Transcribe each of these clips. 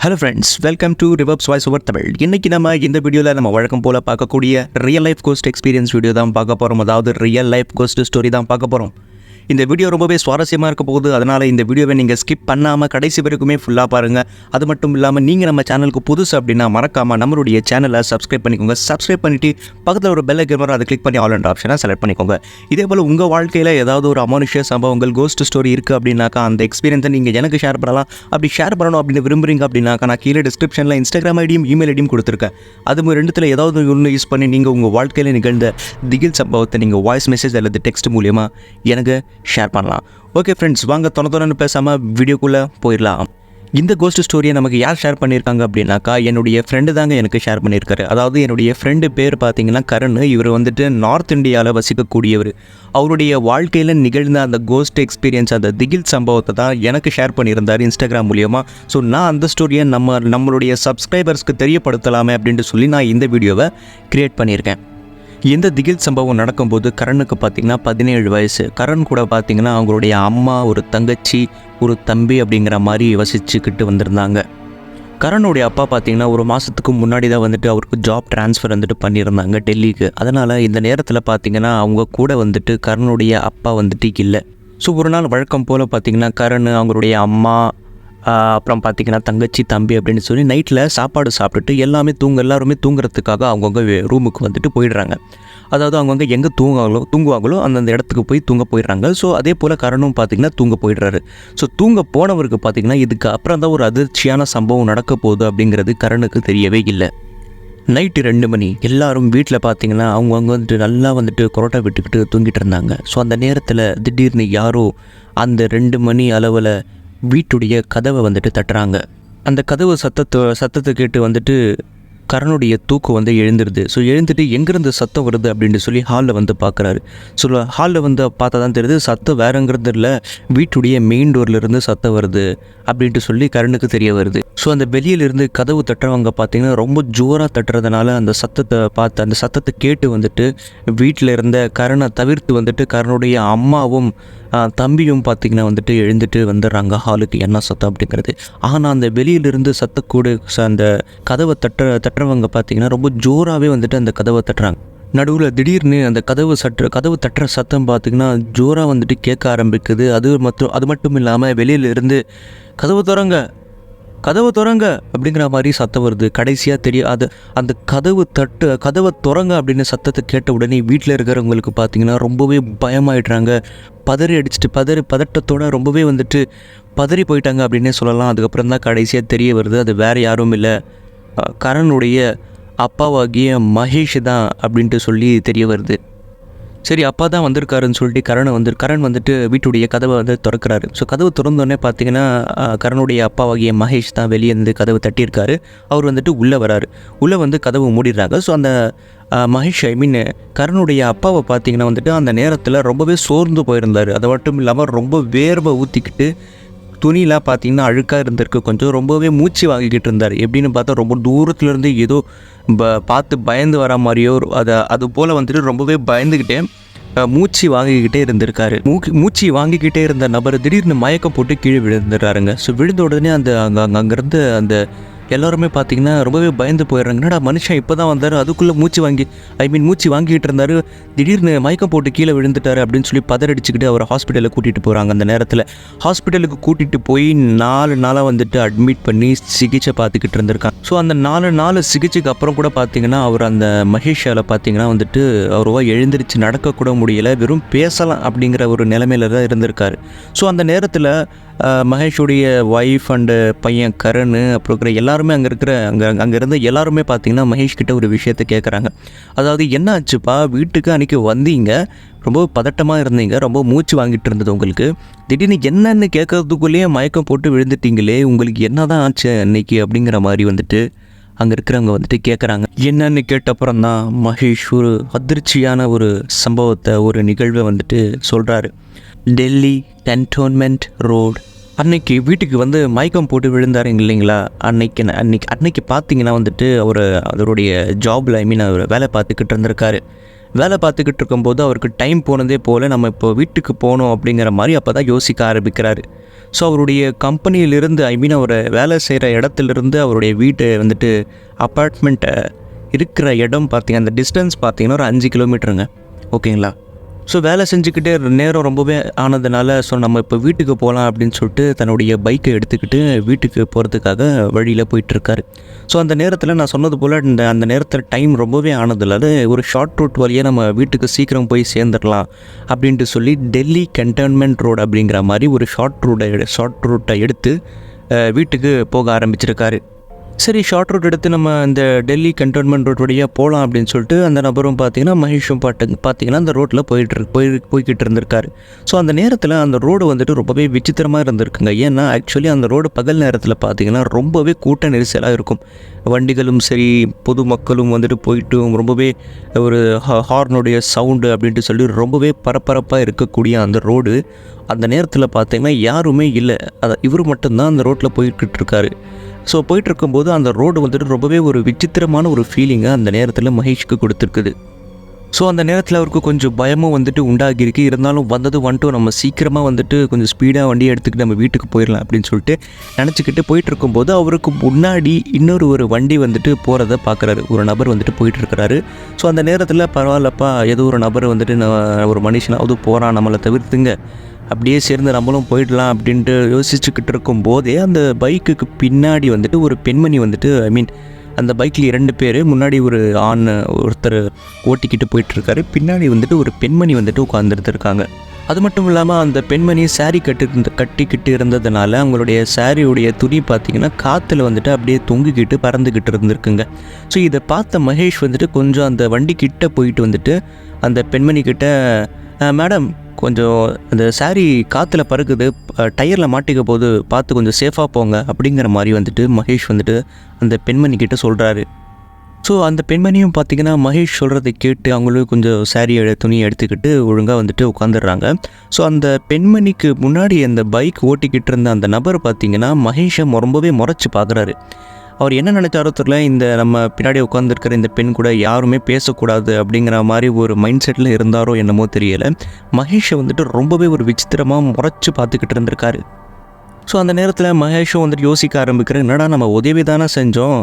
Hello friends welcome to rivers voice over Tamil இன்னைக்கு நம்ம இந்த வீடியோவில் நம்ம வழக்கம் போல் பார்க்கக்கூடிய real life ghost experience video தான் பார்க்க போகிறோம் அதாவது ரியல் லைஃப் கோஸ்ட் ஸ்டோரி தான் பார்க்க போகிறோம் இந்த வீடியோ ரொம்பவே சுவாரஸ்யமாக இருக்க போகுது. அதனால் இந்த வீடியோவை நீங்கள் ஸ்கிப் பண்ணாமல் கடைசி வரைக்குமே ஃபுல்லாக பாருங்கள் அது மட்டும் இல்லாமல் நீங்கள் நம்ம சேனலுக்கு புதுசு அப்படின்னா மறக்காமல் நம்மளுடைய சேனலை சப்ஸ்கிரைப் பண்ணிக்கோங்க. சப்ஸ்கிரைப் பண்ணிவிட்டு பக்கத்தில் ஒரு பெல் ஐக்கன் அதை கிளிக் பண்ணி ஆல் அண்ட் ஆப்ஷனை செலக்ட் பண்ணிக்கோங்க. இதே போல் உங்கள் வாழ்க்கையில் ஏதாவது ஒரு அமானுஷ்ய சம்பவங்கள் கோஸ்ட் ஸ்டோரி இருக்குது அப்படின்னாக்கா அந்த எக்ஸ்பீரியன்ஸை நீங்கள் எனக்கு ஷேர் பண்ணலாம். அப்படி ஷேர் பண்ணணும் அப்படின்னு விரும்புறீங்க அப்படின்னாக்கா நான் கீழே டிஸ்கிரிப்ஷனில் இன்ஸ்டாகிராம் ஐடியும் இமெயில் ஐடியும் கொடுத்துருக்கேன். அது ரெண்டுத்தில் ஏதாவது ஒன்று யூஸ் பண்ணி நீங்கள் உங்கள் வாழ்க்கையில் நிகழ்ந்த திகில் சம்பவத்தை நீங்கள் வாய்ஸ் மெசேஜ் அல்லது டெக்ஸ்ட் மூலியமாக எனக்கு ஷேர் பண்ணலாம். ஓகே ஃப்ரெண்ட்ஸ் வாங்க தொண தொணன்னு பேசாமல் வீடியோக்குள்ளே போயிடலாம். இந்த கோஸ்ட் ஸ்டோரியை நமக்கு யார் ஷேர் பண்ணியிருக்காங்க அப்படின்னாக்கா என்னுடைய ஃப்ரெண்டு தாங்க எனக்கு ஷேர் பண்ணியிருக்காரு அதாவது என்னுடைய ஃப்ரெண்டு பேர் பார்த்தீங்கன்னா கரண். இவர் வந்துட்டு நார்த் இந்தியாவில் வசிக்கக்கூடியவர். அவருடைய வாழ்க்கையில் நிகழ்ந்த அந்த கோஸ்ட் எக்ஸ்பீரியன்ஸ் அந்த திகில் சம்பவத்தை தான் எனக்கு ஷேர் பண்ணியிருந்தார் இன்ஸ்டாகிராம் மூலியமாக ஸோ நான் அந்த ஸ்டோரியை நம்ம நம்மளுடைய சப்ஸ்கிரைபர்ஸ்க்கு தெரியப்படுத்தலாமே அப்படின்ட்டு சொல்லி நான் இந்த வீடியோவை க்ரியேட் பண்ணியிருக்கேன். இந்த திகில் சம்பவம் நடக்கும்போது கரணுக்கு பார்த்தீங்கன்னா பதினேழு வயசு. கரண் கூட பார்த்தீங்கன்னா அவங்களுடைய அம்மா ஒரு தங்கச்சி ஒரு தம்பி அப்படிங்கிற மாதிரி வசிச்சுக்கிட்டு வந்திருந்தாங்க. கரணுடைய அப்பா பார்த்தீங்கன்னா ஒரு மாதத்துக்கு முன்னாடி தான் வந்துட்டு அவருக்கு ஜாப் ட்ரான்ஸ்ஃபர் வந்துட்டு பண்ணியிருந்தாங்க டெல்லிக்கு. அதனால் இந்த நேரத்தில் பார்த்தீங்கன்னா அவங்க கூட வந்துட்டு கரணுடைய அப்பா வந்துட்டு இல்லை. ஸோ ஒரு நாள் வழக்கம் போல் பார்த்தீங்கன்னா கரண் அவங்களுடைய அம்மா அப்புறம் பார்த்தீங்கன்னா தங்கச்சி தம்பி அப்படின்னு சொல்லி நைட்டில் சாப்பாடு சாப்பிட்டுட்டு எல்லாமே தூங்க எல்லாருமே தூங்குறதுக்காக அவங்கவுங்க ரூமுக்கு வந்துட்டு போயிடுறாங்க. அதாவது அவங்கவுங்க எங்கே தூங்குவாங்களோ தூங்குவாங்களோ அந்தந்த இடத்துக்கு போய் தூங்க போயிடுறாங்க. ஸோ அதே போல் கரணும் பார்த்திங்கன்னா தூங்க போயிடுறாரு. ஸோ தூங்க போனவருக்கு பார்த்தீங்கன்னா இதுக்கு அப்புறம் தான் ஒரு அதிர்ச்சியான சம்பவம் நடக்க போகுது அப்படிங்கிறது கரணுக்கு தெரியவே இல்லை. நைட்டு ரெண்டு மணி எல்லாரும் வீட்டில் பார்த்தீங்கன்னா அவங்கவுங்க வந்துட்டு நல்லா வந்துட்டு கொரோட்டா விட்டுக்கிட்டு தூங்கிட்டு இருந்தாங்க. ஸோ அந்த நேரத்தில் திடீர்னு யாரோ அந்த ரெண்டு மணி அளவில் வீட்டுடைய கதவை வந்துட்டு தட்டுறாங்க. அந்த கதவு சத்தத்தை சத்தத்தை கேட்டு வந்துட்டு கரனுடைய தூக்கம் வந்து எழுந்துருது. ஸோ எழுந்துட்டு எங்கேருந்து சத்தம் வருது அப்படின்னு சொல்லி ஹாலில் வந்து பார்க்குறாரு. ஸோ ஹாலில் வந்து பார்த்தா தான் தெரியுது சத்தம் வேறங்கிறது இல்லை வீட்டுடைய மெயின் டோர்லேருந்து சத்தம் வருது அப்படின்ட்டு சொல்லி கரனுக்கு தெரிய வருது. ஸோ அந்த வெளியிலிருந்து கதவு தட்டுறவங்க பார்த்தீங்கன்னா ரொம்ப ஜோராக தட்டுறதுனால அந்த சத்தத்தை பார்த்து அந்த சத்தத்தை கேட்டு வந்துட்டு வீட்டில் இருந்த கரனை தவிர்த்து வந்துட்டு கரனுடைய அம்மாவும் தம்பியும் பார்த்தீங்கன்னா வந்துட்டு எழுந்துட்டு வந்துடுறாங்க. ஹாலுக்கு என்ன சத்தம் அப்படிங்கிறது. ஆனால் அந்த வெளியிலிருந்து சத்தக்கூடு ச- அந்த கதவை தட்டுற தட்டுறவங்க பார்த்தீங்கன்னா ரொம்ப ஜோராகவே வந்துட்டு அந்த கதவை தட்டுறாங்க. நடுவில் திடீர்னு அந்த கதவு சற்று கதவு தட்டுற சத்தம் பார்த்திங்கன்னா ஜோராக வந்துட்டு கேட்க ஆரம்பிக்குது. அது மற்றும் அது மட்டும் இல்லாமல் வெளியிலிருந்து கதவு திறங்க கதவை திறங்க அப்படிங்கிற மாதிரி சத்தம் வருது. கடைசியாக தெரிய அது அந்த கதவு தட்டு கதவை திறங்க அப்படின்னு சத்தத்தை கேட்ட உடனே வீட்டில் இருக்கிறவங்களுக்கு பார்த்தீங்கன்னா ரொம்பவே பயமாயிடுறாங்க. பதறி அடிச்சுட்டு பதறி பதட்டத்தோட ரொம்பவே வந்துட்டு பதறி போயிட்டாங்க அப்படின்னே சொல்லலாம். அதுக்கப்புறம் தான் கடைசியாக தெரிய வருது அது வேறு யாரும் இல்லை. கரனுடைய கரணுடைய அப்பாவாகிய மகேஷ் தான் அப்படின்ட்டு சொல்லி தெரிய வருது. சரி அப்பா தான் வந்திருக்காருன்னு சொல்லிட்டு கரணை வந்து கரண் வந்துட்டு வீட்டுடைய கதவை வந்து திறக்கிறாரு. ஸோ கதவு திறந்தோடனே பார்த்தீங்கன்னா கரனுடைய கரணுடைய அப்பாவாகிய மகேஷ் தான் வெளியே இருந்து கதவு தட்டியிருக்காரு. அவர் வந்துட்டு உள்ளே வராரு. உள்ளே வந்து கதவு மூடிடுறாங்க. ஸோ அந்த மகேஷ் ஐ மீன் கரணுடைய அப்பாவை பார்த்தீங்கன்னா வந்துட்டு அந்த நேரத்தில் ரொம்பவே சோர்ந்து போயிருந்தார். அது மட்டும் இல்லாமல் ரொம்ப வேர்வை ஊற்றிக்கிட்டு துணிலாம் பார்த்தீங்கன்னா அழுக்காக இருந்திருக்கு. கொஞ்சம் ரொம்பவே மூச்சு வாங்கிக்கிட்டு இருந்தார். எப்படின்னு பார்த்தா ரொம்ப தூரத்துலேருந்து ஏதோ ப பார்த்து பயந்து வர மாதிரியோ அதை அது போல் வந்துட்டு ரொம்பவே பயந்துக்கிட்டே மூச்சு வாங்கிக்கிட்டே இருந்திருக்காரு. மூக்கு மூச்சு வாங்கிக்கிட்டே இருந்த நபர் திடீர்னு மயக்கம் போட்டு கீழே விழுந்துடுறாருங்க. ஸோ விழுந்த உடனே அந்த அங்கே அங்கே அங்கேருந்து அந்த எல்லாருமே பார்த்தீங்கன்னா ரொம்பவே பயந்து போயிடுறாங்க. என்னடா மனுஷன் இப்போ தான் வந்தார்? அதுக்குள்ளே மூச்சு வாங்கி ஐ மீன் மூச்சு வாங்கிட்டு இருந்தார். திடீர்னு மயக்கம் போட்டு கீழே விழுந்துட்டாரு அப்படின்னு சொல்லி பதறடிச்சுக்கிட்டு அவரை ஹாஸ்பிட்டலில் கூட்டிகிட்டு போகிறாங்க அந்த நேரத்தில். ஹாஸ்பிட்டலுக்கு கூட்டிகிட்டு போய் நாலு நாளாக வந்துட்டு அட்மிட் பண்ணி சிகிச்சை பார்த்துக்கிட்டு இருந்திருக்காங்க. ஸோ அந்த நாலு நாள் சிகிச்சைக்கு அப்புறம் கூட பார்த்தீங்கன்னா அவர் அந்த மகேஷாவில் பார்த்தீங்கன்னா வந்துட்டு அவருவா எழுந்திரிச்சு நடக்கக்கூட முடியல வெறும் பேசலாம் அப்படிங்கிற ஒரு நிலைமையில தான் இருந்திருக்காரு. ஸோ அந்த நேரத்தில் மகேஷுடைய ஒய்ஃப் அண்டு பையன் கரண் அப்புறம் இருக்கிற எல்லாருமே அங்கே இருக்கிற அங்கே அங்கே இருந்த எல்லாருமே பார்த்தீங்கன்னா மகேஷ் கிட்ட ஒரு விஷயத்தை கேட்குறாங்க அதாவது என்ன ஆச்சுப்பா வீட்டுக்கு அன்றைக்கி வந்தீங்க. ரொம்ப பதட்டமாக இருந்தீங்க. ரொம்ப மூச்சு வாங்கிட்டு இருந்தது உங்களுக்கு. திடீர்னு என்னன்னு கேட்கறதுக்குள்ளேயே மயக்கம் போட்டு விழுந்துட்டீங்களே. உங்களுக்கு என்ன தான் ஆச்சு அன்னைக்கு? அப்படிங்கிற மாதிரி வந்துட்டு அங்கே இருக்கிறவங்க வந்துட்டு கேட்குறாங்க என்னன்னு கேட்டப்புறம் தான் மகேஷ் ஒரு அதிர்ச்சியான ஒரு சம்பவத்தை ஒரு நிகழ்வை வந்துட்டு சொல்கிறாரு டெல்லி கன்டோன்மெண்ட் ரோடு அன்னைக்கு வீட்டுக்கு வந்து மயக்கம் போட்டு விழுந்தாருங்க இல்லைங்களா? அன்னைக்கு அன்னைக்கு அன்னைக்கு பார்த்தீங்கன்னா வந்துட்டு அவர் அவருடைய ஜாபில் ஐ மீன் அவர் வேலை பார்த்துக்கிட்டு இருந்திருக்காரு. வேலை பார்த்துக்கிட்டு இருக்கும்போது அவருக்கு டைம் போனதே போல் நம்ம இப்போ வீட்டுக்கு போகணும் அப்படிங்கிற மாதிரி அப்போ தான் யோசிக்க ஆரம்பிக்கிறாரு. ஸோ அவருடைய கம்பெனியிலிருந்து ஐ மீன் அவர் வேலை செய்கிற இடத்துலேருந்து அவருடைய வீட்டு வந்துட்டு அப்பார்ட்மெண்ட்டை இருக்கிற இடம் பார்த்தீங்க அந்த டிஸ்டன்ஸ் பார்த்தீங்கன்னா ஒரு அஞ்சு கிலோமீட்டருங்க ஓகேங்களா ஸோ வேலை செஞ்சுக்கிட்டே நேரம் ரொம்பவே ஆனதுனால ஸோ நம்ம இப்போ வீட்டுக்கு போகலாம் அப்படின்னு சொல்லிட்டு தன்னுடைய பைக்கை எடுத்துக்கிட்டு வீட்டுக்கு போகிறதுக்காக வழியில் போயிட்டுருக்காரு. ஸோ அந்த நேரத்தில் நான் சொன்னது போல் இந்த அந்த நேரத்தில் டைம் ரொம்பவே ஆனதுனால ஒரு ஷார்ட் ரூட் வழியாக நம்ம வீட்டுக்கு சீக்கிரம் போய் சேர்ந்துடலாம் அப்படின்ட்டு சொல்லி டெல்லி கண்டெயின்மெண்ட் ரோடு அப்படிங்கிற மாதிரி ஒரு ஷார்ட் ரூட்டை ஷார்ட் ரூட்டை எடுத்து வீட்டுக்கு போக ஆரம்பிச்சிருக்காரு. சரி ஷார்ட் ரூட் எடுத்து நம்ம இந்த டெல்லி கண்டோன்மெண்ட் ரோட் வழியாக போகலாம் அப்படின்னு சொல்லிட்டு அந்த நபரும் பார்த்தீங்கன்னா மகேஷும் பாட்டு பார்த்தீங்கன்னா அந்த ரோட்டில் போயிட்டு போய் போய்கிட்டு இருந்திருக்காரு. ஸோ அந்த நேரத்தில் அந்த ரோடு வந்துட்டு ரொம்பவே விசித்திரமாக இருந்திருக்குங்க. ஏன்னா ஆக்சுவலி அந்த ரோடு பகல் நேரத்தில் பார்த்தீங்கன்னா ரொம்பவே கூட்ட நெரிசலாக இருக்கும். வண்டிகளும் சரி பொதுமக்களும் வந்துட்டு போயிட்டு ரொம்பவே ஒரு ஹா- ஹார்னுடைய சவுண்டு அப்படின்ட்டு சொல்லி ரொம்பவே பரபரப்பாக இருக்கக்கூடிய அந்த ரோடு அந்த நேரத்தில் பார்த்தீங்கன்னா யாருமே இல்லை. அதை இவர் மட்டும்தான் அந்த ரோட்டில் போய்கிட்டு இருக்காரு. ஸோ போயிட்டு இருக்கும்போது அந்த ரோடு வந்துட்டு ரொம்பவே ஒரு விசித்திரமான ஒரு ஃபீலிங்கை அந்த நேரத்தில் மகேஷ்க்கு கொடுத்துருக்குது. ஸோ அந்த நேரத்தில் அவருக்கு கொஞ்சம் பயமும் வந்துட்டு உண்டாகியிருக்கு. இருந்தாலும் வந்தது வந்துட்டு நம்ம சீக்கிரமாக வந்துட்டு கொஞ்சம் ஸ்பீடாக வண்டியை எடுத்துக்கிட்டு நம்ம வீட்டுக்கு போயிடலாம் அப்படின்னு சொல்லிட்டு நினச்சிக்கிட்டு போயிட்டு இருக்கும்போது அவருக்கு முன்னாடி இன்னொரு ஒரு வண்டி வந்துட்டு போகிறத பார்க்குறாரு ஒரு நபர் வந்துட்டு போயிட்டு இருக்கிறாரு ஸோ அந்த நேரத்தில் பரவாயில்லப்பா ஏதோ ஒரு நபர் வந்துட்டு நான் ஒரு மனுஷனாவது போகிறான் நம்மளை தவிர்த்துங்க. அப்படியே சேர்ந்து நம்மளும் போயிடலாம் அப்படின்ட்டு யோசிச்சுக்கிட்டு இருக்கும் போதே அந்த பைக்குக்கு பின்னாடி வந்துட்டு ஒரு பெண்மணி வந்துட்டு ஐ மீன் அந்த பைக்கில் இரண்டு பேர் முன்னாடி ஒரு ஆண் ஒருத்தர் ஓட்டிக்கிட்டு போயிட்டுருக்காரு. பின்னாடி வந்துட்டு ஒரு பெண்மணி வந்துட்டு உட்காந்துருந்துருக்காங்க அது மட்டும் இல்லாமல் அந்த பெண்மணி saree கட்டு கட்டிக்கிட்டு இருந்ததுனால அவங்களுடைய சாரியுடைய துணி பார்த்திங்கன்னா காற்றுல வந்துட்டு அப்படியே தொங்கிக்கிட்டு பறந்துக்கிட்டு இருந்திருக்குங்க. ஸோ இதை பார்த்த மகேஷ் வந்துட்டு கொஞ்சம் அந்த வண்டி கிட்ட போயிட்டு வந்துட்டு அந்த பெண்மணி கிட்ட மேடம் கொஞ்சம் அந்த சாரீ காற்றுல பறக்குது டயரில் மாட்டிக்க போது பார்த்து கொஞ்சம் சேஃபாக போங்க அப்படிங்கிற மாதிரி வந்துட்டு மகேஷ் வந்துட்டு அந்த பெண்மணி கிட்ட சொல்கிறாரு ஸோ அந்த பெண்மணியும் பார்த்தீங்கன்னா மகேஷ் சொல்கிறதை கேட்டு அவங்களும் கொஞ்சம் saree துணியை எடுத்துக்கிட்டு ஒழுங்காக வந்துட்டு உட்காந்துடுறாங்க ஸோ அந்த பெண்மணிக்கு முன்னாடி அந்த பைக் ஓட்டிக்கிட்டு இருந்த அந்த நபர் பார்த்தீங்கன்னா மகேஷை ரொம்பவே முறைச்சி பார்க்குறாரு. அவர் என்ன நினைச்சாரோ தெரியல. இந்த நம்ம பின்னாடி உட்காந்துருக்கிற இந்த பெண் கூட யாருமே பேசக்கூடாது அப்படிங்கிற மாதிரி ஒரு மைண்ட் செட்டில் இருந்தாரோ என்னமோ தெரியலை. மகேஷை வந்துட்டு ரொம்பவே ஒரு விசித்திரமாக முறைச்சி பார்த்துக்கிட்டு இருந்திருக்காரு. ஸோ அந்த நேரத்தில் மகேஷும் வந்துட்டு யோசிக்க ஆரம்பிக்கிறேன் என்னடா நம்ம உதவி தானே செஞ்சோம்.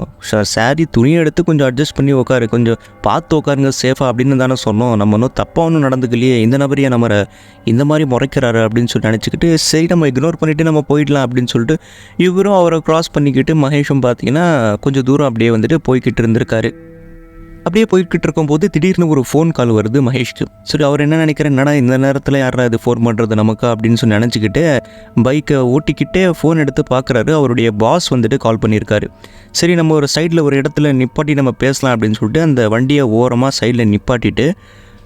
சாரி துணியை எடுத்து கொஞ்சம் அட்ஜஸ்ட் பண்ணி உட்காரு கொஞ்சம் பார்த்து உட்காருங்க சேஃபாக அப்படின்னு தானே சொன்னோம். நம்ம ஒன்றும் தப்பாக ஒன்றும் நடந்துக்கலையே. இந்த நபரையே நம்ம இந்த மாதிரி முறைக்கிறாரு அப்படின்னு சொல்லி நினச்சிக்கிட்டு சரி நம்ம இக்னோர் பண்ணிவிட்டு நம்ம போயிடலாம் அப்படின்னு சொல்லிட்டு இவரும் அவரை க்ராஸ் பண்ணிக்கிட்டு மகேஷும் பார்த்தீங்கன்னா கொஞ்சம் தூரம் அப்படியே வந்துட்டு போய்கிட்டு இருந்திருக்காரு. அப்படியே போய்கிட்டு இருக்கும்போது திடீர்னு ஒரு ஃபோன் கால் வருது மகேஷ்க்கு சரி அவர் என்ன நினைக்கிறேன் என்னடா இந்த நேரத்தில் யாரா இது ஃபோன் பண்ணுறது நமக்கு? அப்படின்னு சொல்லி நினச்சிக்கிட்டு பைக்கை ஓட்டிக்கிட்டே ஃபோன் எடுத்து பார்க்குறாரு அவருடைய பாஸ் வந்துட்டு கால் பண்ணியிருக்காரு. சரி நம்ம ஒரு சைடில் ஒரு இடத்துல நிப்பாட்டி நம்ம பேசலாம் அப்படின்னு சொல்லிட்டு அந்த வண்டியை ஓரமாக சைடில் நிப்பாட்டிட்டு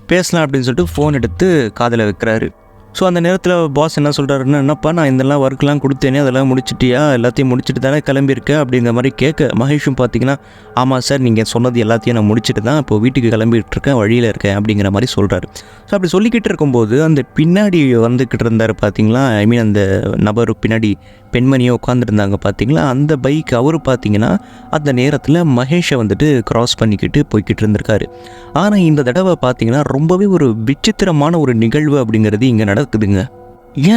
பேசலாம் அப்படின்னு சொல்லிட்டு ஃபோன் எடுத்து காதில் வைக்கிறாரு. ஸோ அந்த நேரத்தில் பாஸ் என்ன சொல்கிறாருன்னா என்னப்பா நான் இதெல்லாம் ஒர்க்லாம் கொடுத்தேனே அதெல்லாம் முடிச்சிட்டியா? எல்லாத்தையும் முடிச்சுட்டு தானே கிளம்பியிருக்கேன் அப்படிங்கிற மாதிரி கேட்க மகேஷும் பார்த்தீங்கன்னா ஆமாம் சார் நீங்கள் சொன்னது எல்லாத்தையும் நான் முடிச்சுட்டு தான் இப்போ வீட்டுக்கு கிளம்பிட்டு இருக்கேன் வழியில் இருக்கேன் அப்படிங்கிற மாதிரி சொல்கிறாரு ஸோ அப்படி சொல்லிக்கிட்டு இருக்கும்போது அந்த பின்னாடி வந்துக்கிட்டு இருந்தார் பார்த்தீங்களா ஐ மீன் அந்த நபர் பின்னாடி பெண்மணியோ உட்காந்துருந்தாங்க பார்த்தீங்களா அந்த பைக் அவர் பார்த்தீங்கன்னா அந்த நேரத்தில் மகேஷை வந்துட்டு க்ராஸ் பண்ணிக்கிட்டு போய்கிட்டு இருந்திருக்காரு. ஆனால் இந்த தடவை பார்த்தீங்கன்னா ரொம்பவே ஒரு விசித்திரமான ஒரு நிகழ்வு அப்படிங்கிறது இங்கே நடக்குதுங்க.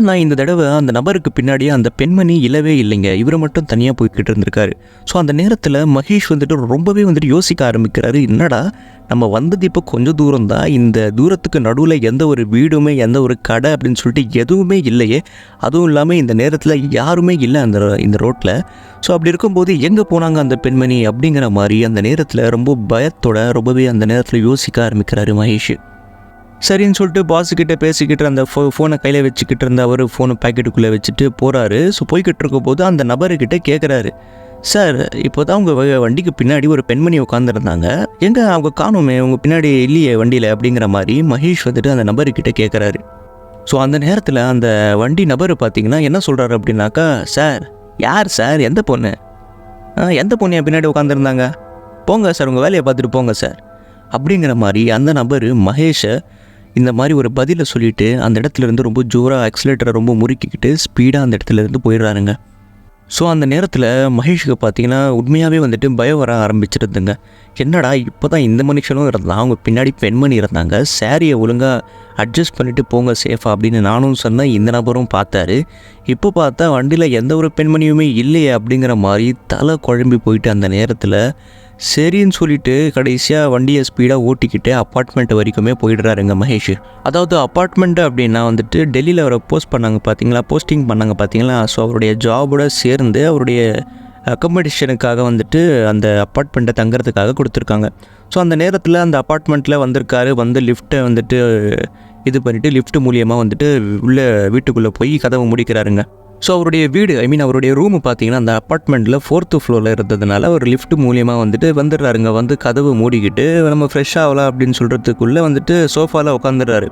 நான் இந்த தடவை அந்த நபருக்கு பின்னாடியே அந்த பெண்மணி இல்லவே இல்லைங்க. இவர் மட்டும் தனியாக போய்கிட்டு இருந்திருக்காரு. ஸோ அந்த நேரத்தில் மகேஷ் வந்துட்டு ரொம்பவே வந்துட்டு யோசிக்க ஆரம்பிக்கிறாரு. என்னடா நம்ம வந்தது இப்போ கொஞ்சம் தூரம் தான் இந்த தூரத்துக்கு நடுவில் எந்த ஒரு வீடுமே எந்த ஒரு கடை அப்படின்னு சொல்லிட்டு எதுவுமே இல்லையே. அதுவும் இல்லாமல் இந்த நேரத்தில் யாருமே இல்லை அந்த இந்த ரோட்டில் ஸோ அப்படி இருக்கும்போது எங்கே போனாங்க அந்த பெண்மணி அப்படிங்கிற மாதிரி அந்த நேரத்தில் ரொம்ப பயத்தோட ரொம்பவே அந்த நேரத்தில் யோசிக்க ஆரம்பிக்கிறாரு மகேஷ். சரின்னு சொல்லிட்டு பாஸுக்கிட்ட பேசிக்கிட்டு அந்த ஃபோ ஃபோனை கையில் வச்சுக்கிட்டு இருந்த அவர் ஃபோனை பாக்கெட்டுக்குள்ளே வச்சுட்டு போகிறாரு ஸோ போய்கிட்டு இருக்கும்போது அந்த நபர்கிட்ட கேட்குறாரு சார் இப்போ தான் உங்கள் வண்டிக்கு பின்னாடி ஒரு பெண்மணி உட்காந்துருந்தாங்க எங்கே அவங்க காணுமே உங்கள் பின்னாடி இல்லையே வண்டியில்? அப்படிங்கிற மாதிரி மகேஷ் வந்துட்டு அந்த நபர்கிட்ட கேட்குறாரு ஸோ அந்த நேரத்தில் அந்த வண்டி நபர் பார்த்தீங்கன்னா என்ன சொல்கிறாரு அப்படின்னாக்கா சார் யார் சார் எந்த பொண்ணு? எந்த பொண்ணு என் பின்னாடி உட்காந்துருந்தாங்க போங்க சார் உங்கள் வேலையை பார்த்துட்டு போங்க சார் அப்படிங்கிற மாதிரி அந்த நபர் மகேஷை இந்த மாதிரி ஒரு பதிலை சொல்லிட்டு அந்த இடத்துல இருந்து ரொம்ப ஜோராக ஆக்சிலேட்டரை ரொம்ப முறுக்கிக்கிட்டு ஸ்பீடாக அந்த இடத்துல இருந்து போயிடுறாருங்க. ஸோ அந்த நேரத்தில் மகேஷுக்கு பார்த்தீங்கன்னா உண்மையாகவே வந்துட்டு பயம் வர ஆரம்பிச்சிருந்துங்க என்னடா இப்போ தான் இந்த மனுஷனும் இருந்தான் அவங்க பின்னாடி பெண்மணி இருந்தாங்க சேரீயை ஒழுங்காக அட்ஜஸ்ட் பண்ணிவிட்டு போங்க சேஃபா அப்படின்னு நானும் சொன்னேன் இந்த நபரும் பார்த்தாரு. இப்போ பார்த்தா வண்டியில் எந்த ஒரு பெண்மணியுமே இல்லையே அப்படிங்கிற மாதிரி தலை குழம்பி போயிட்டு அந்த நேரத்தில் சரின்னு சொல்லிட்டு கடைசியாக வண்டியை ஸ்பீடாக ஓட்டிக்கிட்டு அப்பார்ட்மெண்ட் வரைக்குமே போயிடுறாருங்க மகேஷ். அதாவது அப்பார்ட்மெண்ட் அப்படின்னா வந்துட்டு டெல்லியில் அவரை போஸ்ட் பண்ணாங்க பார்த்தீங்களா போஸ்டிங் பண்ணாங்க பார்த்தீங்களா ஸோ அவருடைய ஜாபோட சேர்ந்து அவருடைய அக்கமடேஷனுக்காக வந்துட்டு அந்த அப்பார்ட்மெண்ட்டை தங்குறதுக்காக கொடுத்துருக்காங்க. ஸோ அந்த நேரத்தில் அந்த அப்பார்ட்மெண்ட்டில் வந்திருக்காரு வந்து லிஃப்ட்டை வந்துட்டு இது பண்ணிவிட்டு லிஃப்ட் மூலியமாக வந்துட்டு உள்ளே வீட்டுக்குள்ளே போய் கதவை முடிக்கிறாருங்க. ஸோ அவருடைய வீடு ஐ மீன் அவருடைய ரூம் பார்த்தீங்கன்னா அந்த அப்பார்ட்மெண்ட்டில் ஃபோர்த்து ஃப்ளோரில் இருந்ததுனால ஒரு லிஃப்ட் மூலியமாக வந்துட்டு வந்துடுறாருங்க வந்து கதவு மூடிக்கிட்டு நம்ம ஃப்ரெஷ் ஆகலாம் அப்படின்னு சொல்கிறதுக்குள்ளே வந்துட்டு சோஃபாவில் உட்காந்துடுறாரு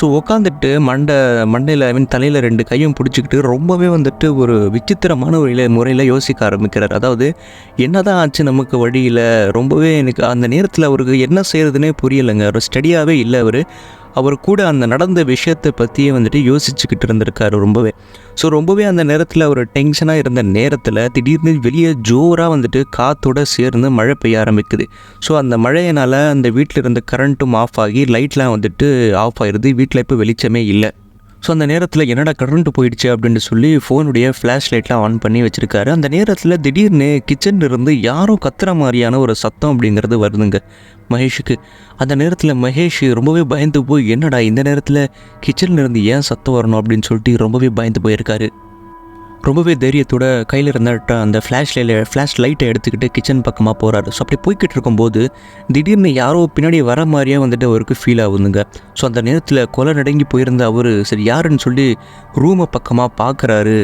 ஸோ உட்காந்துட்டு மண்டை மண்டையில் ஐ மீன் தலையில் ரெண்டு கையும் பிடிச்சிக்கிட்டு ரொம்பவே வந்துட்டு ஒரு விசித்திரமான ஒரு முறையில் யோசிக்க ஆரம்பிக்கிறார். அதாவது என்னதான் ஆச்சு நமக்கு வழியில்? ரொம்பவே எனக்கு அந்த நேரத்தில் அவருக்கு என்ன செய்கிறதுனே புரியலைங்க. ஒரு ஸ்டடியாகவே இல்லை அவர். அவர் கூட அந்த நடந்த விஷயத்தை பற்றியே வந்துட்டு யோசிச்சுக்கிட்டு இருந்திருக்காரு ரொம்பவே. ஸோ ரொம்பவே அந்த நேரத்தில் அவர் டென்ஷனாக இருந்த நேரத்தில் திடீர்னு வெளியே ஜோராக வந்துட்டு காற்றோட சேர்ந்து மழை பெய்ய ஆரம்பிக்குது. ஸோ அந்த மழையினால் அந்த வீட்டில் இருந்த கரண்ட்டும் ஆஃப் ஆகி லைட்லாம் வந்துட்டு ஆஃப் ஆயிடுது வீட்டில் இப்போ வெளிச்சமே இல்லை. ஸோ அந்த நேரத்தில் என்னடா கரண்ட் போயிடுச்சு அப்படின்னு சொல்லி ஃபோனுடைய ஃப்ளாஷ் லைட்லாம் ஆன் பண்ணி வச்சுருக்காரு. அந்த நேரத்தில் திடீர்னு கிச்சன்ல இருந்து யாரோ கத்துற மாதிரியான ஒரு சத்தம் அப்படிங்கிறது வருதுங்க. மகேஷுக்கு. அந்த நேரத்தில் மகேஷ் ரொம்பவே பயந்து போய் என்னடா இந்த நேரத்தில் கிச்சன்ல இருந்து ஏன் சத்தம் வரணும்? அப்படின்னு சொல்லிட்டு ரொம்பவே பயந்து போயிருக்காரு. ரொம்பவே தைரியத்தோட கையில் இருந்த அந்த ஃப்ளாஷ் ஃப்ளாஷ் லைட்டை எடுத்துக்கிட்டு கிச்சன் பக்கமாக போகிறாரு ஸோ அப்படி போய்கிட்டு இருக்கும்போது திடீர்னு யாரோ பின்னாடி வர மாதிரியே வந்துட்டு அவருக்கு ஃபீல் ஆகுதுங்க. ஸோ அந்த நேரத்தில் கொலை நடுங்கி போயிருந்த அவர் சரி யாருன்னு சொல்லி ரூமை பக்கமாக பார்க்குறாரு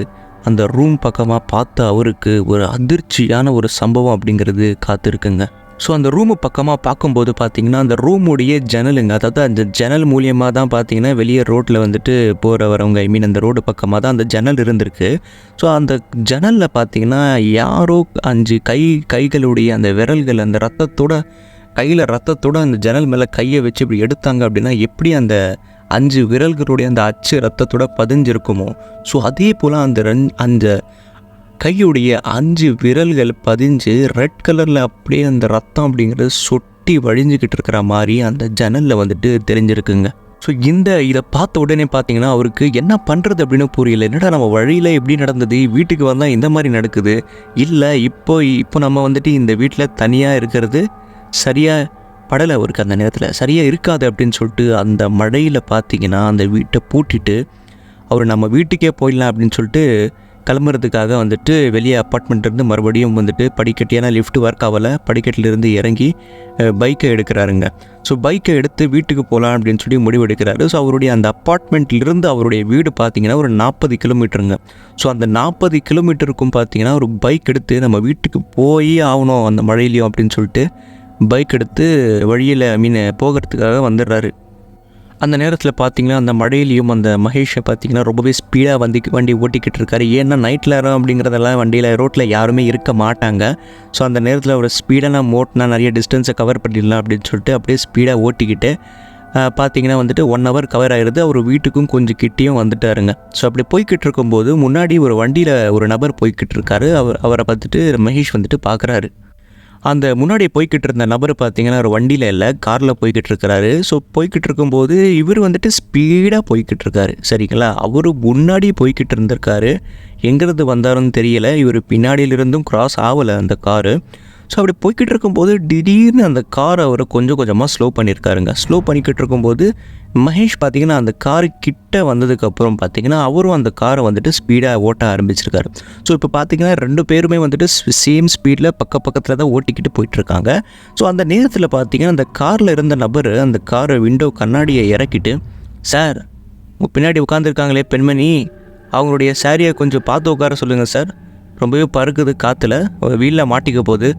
அந்த ரூம் பக்கமாக பார்த்த அவருக்கு ஒரு அதிர்ச்சியான ஒரு சம்பவம் அப்படிங்கிறது காத்திருக்குங்க. ஸோ அந்த ரூமு பக்கமாக பார்க்கும்போது பார்த்தீங்கன்னா அந்த ரூமுடைய ஜன்னலுங்க அதாவது அந்த ஜன்னல் மூலியமாக தான் பார்த்தீங்கன்னா வெளியே ரோட்டில் வந்துட்டு போகிற வரவங்க ஐ மீன் அந்த ரோடு பக்கமாக தான் அந்த ஜன்னல் இருந்திருக்கு. ஸோ அந்த ஜன்னலில் பார்த்தீங்கன்னா யாரோ அஞ்சு கை கைகளுடைய அந்த விரல்கள் அந்த ரத்தத்தோட கையில் ரத்தத்தோட அந்த ஜன்னல் மேலே கையை வச்சு இப்படி எடுத்தாங்க அப்படின்னா எப்படி அந்த அஞ்சு விரல்களுடைய அந்த அச்சு ரத்தத்தோட பதிஞ்சிருக்குமோ? ஸோ அதே போல் அந்த ரன் அந்த கையுடைய அஞ்சு விரல்கள் பதிஞ்சு ரெட் கலரில் அப்படியே அந்த ரத்தம் அப்படிங்கிறது சொட்டி வழிஞ்சுக்கிட்டு இருக்கிற மாதிரி அந்த ஜன்னலில் வந்துட்டு தெரிஞ்சிருக்குங்க. ஸோ இந்த இதை பார்த்த உடனே பார்த்தீங்கன்னா அவருக்கு என்ன பண்ணுறது அப்படின்னு புரியல. என்னடா நம்ம வழியில் எப்படி நடந்தது? வீட்டுக்கு வந்தால் இந்த மாதிரி நடக்குது. இல்லை இப்போ இப்போ நம்ம வந்துட்டு இந்த வீட்டில் தனியாக இருக்கிறது சரியாக படலை. அவருக்கு அந்த நேரத்தில் சரியாக இருக்காது அப்படின்னு சொல்லிட்டு அந்த மழையில் பார்த்தீங்கன்னா அந்த வீட்டை பூட்டிட்டு அவர் நம்ம வீட்டுக்கே போயிடலாம் அப்படின்னு சொல்லிட்டு கிளம்புறதுக்காக வந்துட்டு வெளியே அப்பார்ட்மெண்ட்லேருந்து மறுபடியும் வந்துட்டு படிக்கட்டு ஏன்னா லிஃப்ட் ஒர்க் ஆகலை படிக்கட்டிலிருந்து இறங்கி பைக்கை எடுக்கிறாருங்க. ஸோ பைக்கை எடுத்து வீட்டுக்கு போகலாம் அப்படின்னு சொல்லி முடிவு எடுக்கிறாரு ஸோ அவருடைய அந்த அப்பார்ட்மெண்ட்லேருந்து அவருடைய வீடு பார்த்தீங்கன்னா ஒரு நாற்பது கிலோமீட்டருங்க ஸோ அந்த நாற்பது கிலோமீட்டருக்கும் பார்த்தீங்கன்னா ஒரு பைக் எடுத்து நம்ம வீட்டுக்கு போய் ஆகணும் அந்த மழையிலையும் அப்படின்னு சொல்லிட்டு பைக் எடுத்து வழியில் ஐ மீன் போகிறதுக்காக வந்துடுறாரு. அந்த நேரத்தில் பார்த்தீங்கன்னா அந்த மழையிலையும் அந்த மகேஷை பார்த்தீங்கன்னா ரொம்பவே ஸ்பீடாக வந்து வண்டி ஓட்டிக்கிட்டு இருக்காரு. ஏன்னா நைட் நேரம் அப்படிங்கிறதெல்லாம் வண்டியில் ரோட்டில் யாருமே இருக்க மாட்டாங்க. ஸோ அந்த நேரத்தில் ஒரு ஸ்பீடாக நான் ஓட்டினா நிறைய டிஸ்டன்ஸை கவர் பண்ணிடலாம் அப்படின்னு சொல்லிட்டு அப்படியே ஸ்பீடாக ஓட்டிக்கிட்டு பார்த்தீங்கன்னா வந்துட்டு ஒன் ஹவர் கவர் ஆயிடுது அவர் வீட்டுக்கும் கொஞ்சம் கிட்டேயும் வந்துட்டாருங்க. ஸோ அப்படி போய்கிட்டு இருக்கும்போது முன்னாடி ஒரு வண்டியில் ஒரு நபர் போய்கிட்டு இருக்காரு. அவர் அவரை பார்த்துட்டு மகேஷ் வந்துட்டு பார்க்குறாரு அந்த முன்னாடி போய்கிட்டு இருந்த நபர் பார்த்தீங்கன்னா ஒரு வண்டியில் இல்லை காரில் போய்கிட்டு இருக்கிறாரு ஸோ போய்கிட்டு இருக்கும்போது இவர் வந்துட்டு ஸ்பீடாக போய்கிட்டு இருக்காரு சரிங்களா? அவர் முன்னாடி போய்கிட்டு இருந்திருக்காரு எங்கிறது வந்தாருன்னு தெரியல. இவர் பின்னாடியிலிருந்தும் கிராஸ் ஆகலை அந்த காரு. ஸோ அப்படி போய்கிட்டு இருக்கும்போது திடீர்னு அந்த காரை அவரை கொஞ்சம் கொஞ்சமாக ஸ்லோ பண்ணியிருக்காருங்க ஸ்லோ பண்ணிக்கிட்டு இருக்கும்போது மகேஷ் பார்த்தீங்கன்னா அந்த காரு கிட்ட வந்ததுக்கப்புறம் பார்த்தீங்கன்னா அவரும் அந்த காரை வந்துட்டு ஸ்பீடாக ஓட்ட ஆரம்பிச்சிருக்காரு. ஸோ இப்போ பார்த்தீங்கன்னா ரெண்டு பேருமே வந்துட்டு சேம் ஸ்பீடில் பக்க பக்கத்தில் தான் ஓட்டிக்கிட்டு போயிட்டுருக்காங்க. ஸோ அந்த நேரத்தில் பார்த்தீங்கன்னா அந்த காரில் இருந்த நபர் அந்த காரை விண்டோ கண்ணாடியை இறக்கிட்டு சார் பின்னாடி உட்காந்துருக்காங்களே பெண்மணி. அவங்களுடைய சாரியை கொஞ்சம் பார்த்து உட்கார சொல்லுங்கள் சார் ரொம்பவே பறக்குது காற்றுல வீலில் மாட்டிக்க போகுது.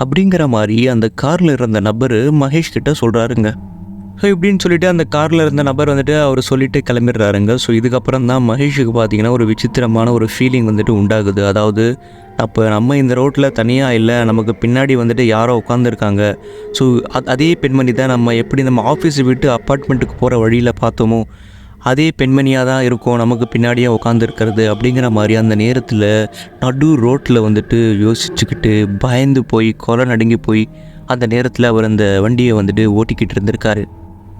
அப்படிங்கிற மாதிரி அந்த காரில் இருந்த நபர் மகேஷ் கிட்ட சொல்கிறாருங்க ஸோ இப்படின்னு சொல்லிட்டு அந்த காரில் இருந்த நபர் வந்துட்டு அவர் சொல்லிட்டு கிளம்பிடுறாருங்க. ஸோ இதுக்கப்புறம் தான் மகேஷுக்கு பார்த்தீங்கன்னா ஒரு விசித்திரமான ஒரு ஃபீலிங் வந்துட்டு உண்டாகுது. அதாவது அப்போ நம்ம இந்த ரோட்டில் தனியாக இல்லை நமக்கு பின்னாடி வந்துட்டு யாரோ உட்காந்துருக்காங்க ஸோ அதே பெண்மணி தான் நம்ம எப்படி நம்ம ஆஃபீஸை விட்டு அப்பார்ட்மெண்ட்டுக்கு போகிற வழியில் பார்த்தோமோ அதே பெண்மணியாக தான் இருக்கும் நமக்கு பின்னாடியே உட்காந்துருக்கிறது அப்படிங்கிற மாதிரி அந்த நேரத்தில் நடு ரோட்டில் வந்துட்டு யோசிச்சுக்கிட்டு பயந்து போய் கொலை நடுங்கி போய் அந்த நேரத்தில் அவர் அந்த வண்டியை வந்துட்டு ஓட்டிக்கிட்டு இருந்திருக்காரு.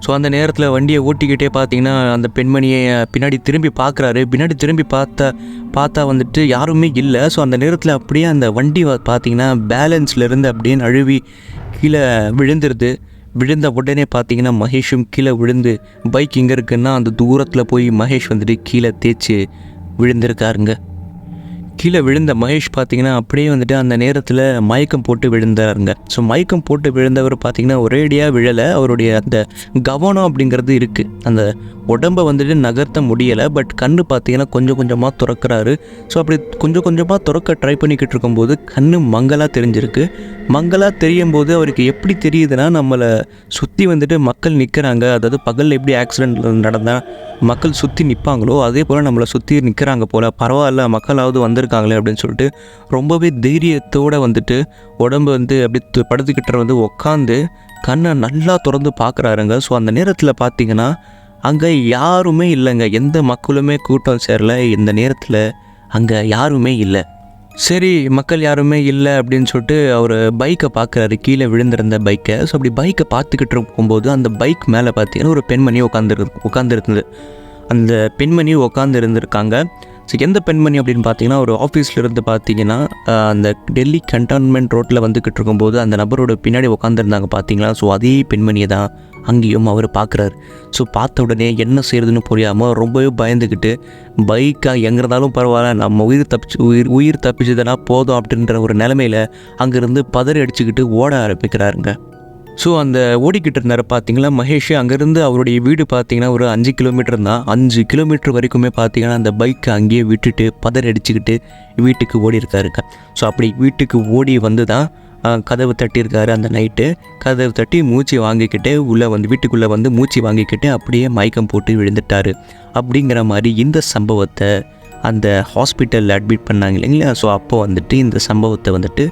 ஸோ அந்த நேரத்தில் வண்டியை ஓட்டிக்கிட்டே பார்த்தீங்கன்னா அந்த பெண்மணியை பின்னாடி திரும்பி பார்க்குறாரு பின்னாடி திரும்பி பார்த்தா பார்த்தா வந்துட்டு யாருமே இல்லை. ஸோ அந்த நேரத்தில் அப்படியே அந்த வண்டி பார்த்தீங்கன்னா பேலன்ஸ்லேருந்து அப்படியே நழுவி கீழே விழுந்துருது. விழுந்த உடனே பார்த்தீங்கன்னா மகேஷும் கீழே விழுந்து பைக் எங்கே இருக்குன்னா அந்த தூரத்தில் போய் மகேஷ் வந்துட்டு கீழே தேய்ச்சி விழுந்திருக்காருங்க. கீழே விழுந்த மகேஷ் பார்த்தீங்கன்னா அப்படியே வந்துட்டு அந்த நேரத்தில் மயக்கம் போட்டு விழுந்தாருங்க. ஸோ மயக்கம் போட்டு விழுந்தவர் பார்த்தீங்கன்னா ஒரேடியாக விழலை. அவருடைய அந்த கவனம் அப்படிங்கிறது இருக்குது அந்த உடம்பை வந்துட்டு நகர்த்த முடியலை. பட் கண் பார்த்தீங்கன்னா கொஞ்சம் கொஞ்சமாக திறக்கிறாரு. ஸோ அப்படி கொஞ்சம் கொஞ்சமாக திறக்க ட்ரை பண்ணிக்கிட்டு இருக்கும்போது கண் மங்கலாக தெரிஞ்சிருக்கு. மங்கலாக தெரியும் போது அவருக்கு எப்படி தெரியுதுன்னா நம்மளை சுற்றி வந்துட்டு மக்கள் நிற்கிறாங்க அதாவது பகலில் எப்படி ஆக்சிடென்ட் நடந்தால் மக்கள் சுற்றி நிற்பாங்களோ அதே போல் நம்மளை சுற்றி நிற்கிறாங்க போல் பரவாயில்ல மக்களாவது வந்திருக்காங்களே அப்படின்னு சொல்லிட்டு ரொம்பவே தைரியத்தோடு வந்துட்டு உடம்பு வந்து அப்படி து- படுத்துக்கிட்ட வந்து உட்காந்து கண்ணை நல்லா திறந்து பார்க்குறாருங்க ஸோ அந்த நேரத்தில் பார்த்தீங்கன்னா அங்கே யாருமே இல்லைங்க. எந்த மக்களுமே கூட்டம் சேரல. இந்த நேரத்தில் அங்கே யாருமே இல்லை. சரி மக்கள் யாருமே இல்லை அப்படின்னு சொல்லிட்டு அவர் பைக்கை பார்க்குறாரு. கீழே விழுந்திருந்த பைக்கை ஸோ அப்படி பைக்கை பார்த்துக்கிட்டு இருக்கும்போது அந்த பைக் மேலே பார்த்தீங்கன்னா ஒரு பெண்மணி உட்காந்துரு உட்காந்துருந்தது அந்த பெண்மணி உட்காந்து இருந்திருக்காங்க ஸோ எந்த பெண்மணி அப்படின்னு பார்த்தீங்கன்னா ஒரு ஆஃபீஸில் இருந்து பார்த்தீங்கன்னா அந்த டெல்லி கண்டான்மெண்ட் ரோட்டில் வந்துக்கிட்டு இருக்கும்போது அந்த நபரோட பின்னாடி உட்காந்துருந்தாங்க பார்த்தீங்களா ஸோ அதே பெண்மணியை தான் அங்கேயும் அவர் பார்க்குறாரு. ஸோ பார்த்த உடனே என்ன செய்கிறதுன்னு புரியாமல் ரொம்பவே பயந்துக்கிட்டு பைக்காக எங்கே இருந்தாலும் பரவாயில்ல நம்ம உயிர் தப்பிச்சு உயிர் உயிர் தப்பிச்சதுனா போதும் அப்படின்ற ஒரு நிலமையில அங்கேருந்து பதறி அடிச்சுக்கிட்டு ஓட ஆரம்பிக்கிறாருங்க. ஸோ அந்த ஓடிக்கிட்டு இருந்தார் பார்த்தீங்களா மகேஷ்? அங்கேருந்து அவருடைய வீடு பார்த்தீங்கன்னா ஒரு அஞ்சு கிலோமீட்டர் தான். அஞ்சு கிலோமீட்டர் வரைக்குமே பார்த்தீங்கன்னா அந்த பைக்கை அங்கேயே விட்டுட்டு பதறி அடிச்சுக்கிட்டு வீட்டுக்கு ஓடி இருக்காருங்க ஸோ அப்படி வீட்டுக்கு ஓடி வந்து தான் கதவு தட்டியிருக்காரு அந்த நைட்டு. கதவு தட்டி மூச்சு வாங்கிக்கிட்டு உள்ளே வந்து வீட்டுக்குள்ளே வந்து மூச்சு வாங்கிக்கிட்டு அப்படியே மயக்கம் போட்டு விழுந்துட்டாரு. அப்படிங்கிற மாதிரி இந்த சம்பவத்தை அந்த ஹாஸ்பிட்டலில் அட்மிட் பண்ணாங்க இல்லைங்களா? ஸோ அப்போ வந்துட்டு இந்த சம்பவத்தை வந்துட்டு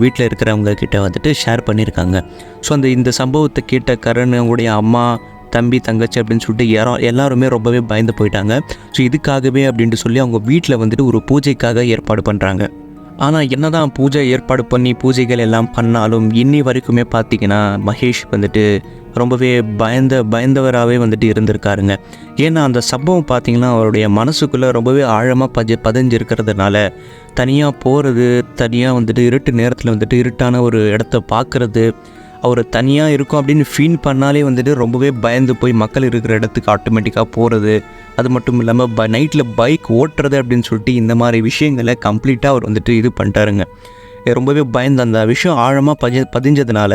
வீட்டில் இருக்கிறவங்க கிட்ட வந்துட்டு ஷேர் பண்ணியிருக்காங்க. ஸோ அந்த இந்த சம்பவத்தை கேட்ட கரணுடைய அம்மா தம்பி தங்கச்சி அப்படின்னு சொல்லிட்டு யாரோ எல்லாருமே ரொம்பவே பயந்து போயிட்டாங்க. ஸோ இதுக்காகவே அப்படின்ட்டு சொல்லி அவங்க வீட்டில் வந்துட்டு ஒரு பூஜைக்காக ஏற்பாடு பண்ணுறாங்க ஆனால் என்னதான் பூஜை ஏற்பாடு பண்ணி பூஜைகள் எல்லாம் பண்ணாலும் இன்னி வரைக்குமே பார்த்தீங்கன்னா மகேஷ் வந்துட்டு ரொம்பவே பயந்த பயந்தவராகவே வந்துட்டு இருந்திருக்காருங்க. ஏன்னா அந்த சம்பவம் பார்த்திங்கன்னா அவருடைய மனசுக்குள்ளே ரொம்பவே ஆழமாக பஜ பதிஞ்சிருக்கிறதுனால தனியாக போகிறது தனியாக வந்துட்டு இருட்டு நேரத்தில் வந்துட்டு இருட்டான ஒரு இடத்த பார்க்குறது அவர் தனியாக இருக்கும் அப்படின்னு ஃபீல் பண்ணாலே வந்துட்டு ரொம்பவே பயந்து போய் மக்கள் இருக்கிற இடத்துக்கு ஆட்டோமேட்டிக்காக போகிறது அது மட்டும் இல்லாமல் ப நைட்டில் பைக் ஓட்டுறது அப்படின்னு சொல்லிட்டு இந்த மாதிரி விஷயங்களை கம்ப்ளீட்டாக அவர் வந்துட்டு இது பண்ணிட்டாருங்க. ரொம்பவே பயந்து அந்த விஷயம் ஆழமாக பதி பதிஞ்சதுனால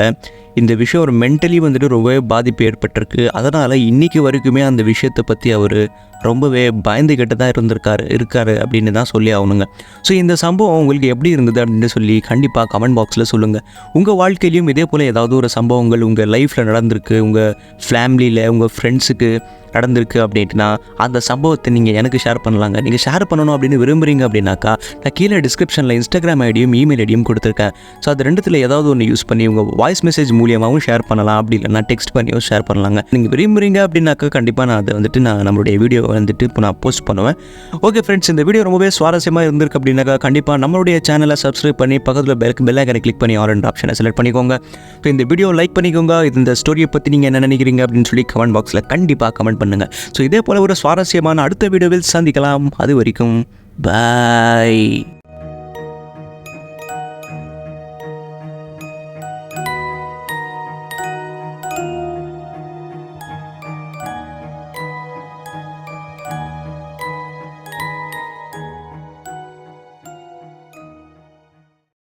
இந்த விஷயம் ஒரு மென்டலி வந்துட்டு ரொம்பவே பாதிப்பு ஏற்பட்டிருக்கு. அதனால் இன்றைக்கி வரைக்குமே அந்த விஷயத்தை பற்றி அவர் ரொம்பவே பயந்துக்கிட்டு தான் இருந்திருக்காரு இருக்காரு அப்படின்னு தான் சொல்லி ஆகணுங்க. ஸோ இந்த சம்பவம் உங்களுக்கு எப்படி இருந்தது அப்படின்னு சொல்லி கண்டிப்பாக கமெண்ட் பாக்ஸில் சொல்லுங்கள் உங்கள் வாழ்க்கையிலையும் இதே போல் ஏதாவது ஒரு சம்பவங்கள் உங்கள் லைஃப்பில் நடந்திருக்கு உங்கள் ஃபேமிலியில் உங்கள் ஃப்ரெண்ட்ஸுக்கு நடந்திருக்கு அப்படின்ட்டுனா அந்த சம்பவத்தை நீங்கள் எனக்கு ஷேர் பண்ணலாங்க. நீங்கள் ஷேர் பண்ணணும் அப்படின்னு விரும்புகிறீங்க அப்படின்னாக்கா நான் கீழே டிஸ்கிரிப்ஷனில் இன்ஸ்டாகிராம் ஐடியும் இமெயில் ஐடியும் கொடுத்துருக்கேன். ஸோ அது ரெண்டுத்தில் ஏதாவது ஒன்று யூஸ் பண்ணி உங்கள் வாய்ஸ் மெசேஜ் மூலியமாகவும் ஷேர் பண்ணலாம். அப்படி இல்லைனா டெக்ஸ்ட் பண்ணியும் ஷேர் பண்ணலாங்க. நீங்கள் விரும்புகிறீங்க அப்படின்னாக்கா கண்டிப்பாக நான் அதை வந்துட்டு நான் நம்மளுடைய வீடியோ வந்துட்டு இப்போ நான் போஸ்ட் பண்ணுவேன். ஓகே ஃப்ரெண்ட்ஸ் இந்த வீடியோ ரொம்பவே சுவாரஸ்யமாக இருந்திருக்கு அப்படின்னாக்கா கண்டிப்பாக நம்மளுடைய சேனலை சப்ஸ்கிரைப் பண்ணி பக்கத்தில் பெல் பெல் கிளிக் பண்ணி ஆல் ஆப்ஷனை செலக்ட் பண்ணிக்கோங்க. ஸோ இந்த வீடியோ லைக் பண்ணிக்கோங்க. இந்த ஸ்டோரியை பற்றி நீங்கள் என்ன நினைக்கிறீங்க அப்படின்னு சொல்லி கமெண்ட் பாக்ஸில் கண்டிப்பாக கமெண்ட் பண்ணுங்கள் ஸோ இதே போல் ஒரு சுவாரஸ்யமான அடுத்த வீடியோவில் சந்திக்கலாம். அது வரைக்கும் பாய்